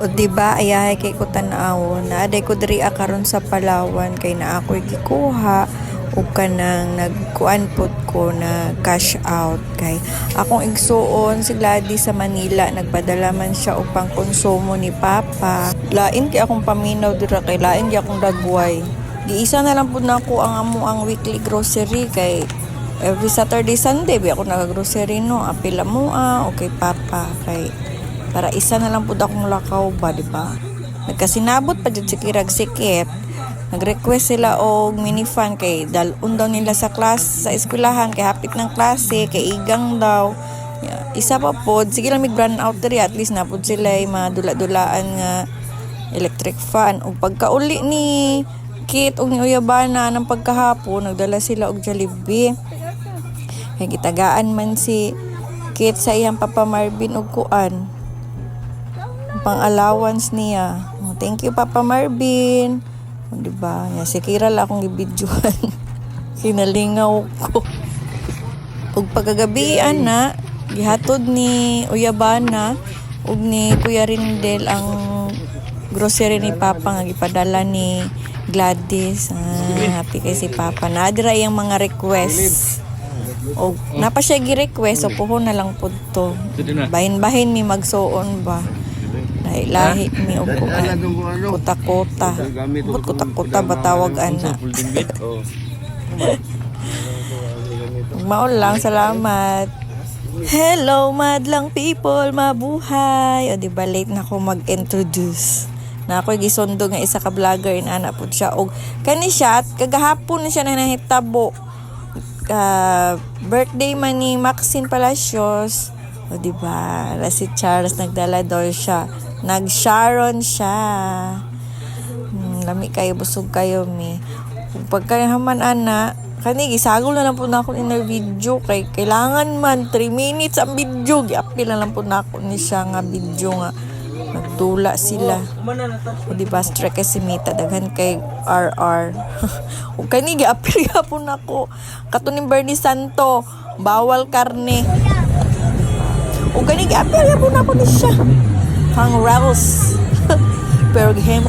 O diba ayahay kay ko tanaw. Na aday ko diri karon sa Palawan kay na ako'y gikuha. O kanang nagkuan pod ko na cash out kay akong igsuon si Gladys sa Manila. Nagpadala man siya upang konsumo ni Papa. Lain kay akong paminaw dira kay lain kay akong dagway. Giisa na lang pud nako ang amo ang weekly grocery kay every Saturday Sunday bi ako nagagrocery no. Apila mo ah okay Papa kay para isa na lang pud akong lakaw ba di ba? Nagkasinabot pa jud si Kirag Sikit. Nag-request sila og mini fan kay dalun daw nila sa class sa eskwelahan kay hapit ng klase kay igang daw. Ya, isa pa pod sige lang mig brand out diri. At least na pod sila ay madula-dulaan nga electric fan. Ug pagkauli ni Kit ug ni Uyabana ng pagkahapon nagdala sila og Jollibee. Kay gitagaan man si Kit sa iyang Papa Marvin og kuan pang allowance niya. Oh, Thank you Papa Marvin. O, di ba? Ya, si Kira lang akong gibidyohan. Kinalingaw ko. Ug pagkagabian na, gihatod ni Uyabana ug ni Kuya Rindel ang grocery ni Papa nga gipadala ni Gladys. Ah, happy kay si Papa. Naadira yung mga request. O napa siya gi-request so puho na lang pud to. Bahin-bahin mi magsuon ba. Dahil lahi mi og kuan. Kuta-kuta. Bot kuta-kuta ba tawag ana. Maol lang, salamat. Hello, madlang people, mabuhay. O, di ba late na ako mag-introduce. Na ako gisundo nga isa ka vlogger in ana po siya. O, kani siya, at kagahapon na siya na nahitabo. Ka birthday man ni Maxine Palacios. O, di ba? Si Charles nagdala daw siya. Nag-Sharon siya. Hmm, lami kayo, busog kayo, mi. Kung pagkahaman, ana, kani gisagol na lang po na ako in video. Kay kailangan man 3 minutes ang video. Giapil na lang po na ako ni siya nga video nga. Nagtula sila. O di ba strike kay si Mita daghan kay RR o kani giapil po na ako. Kato ni Bernie Santo bawal karne. O kani giapil po na ako ni siya pang Rebels Birmingham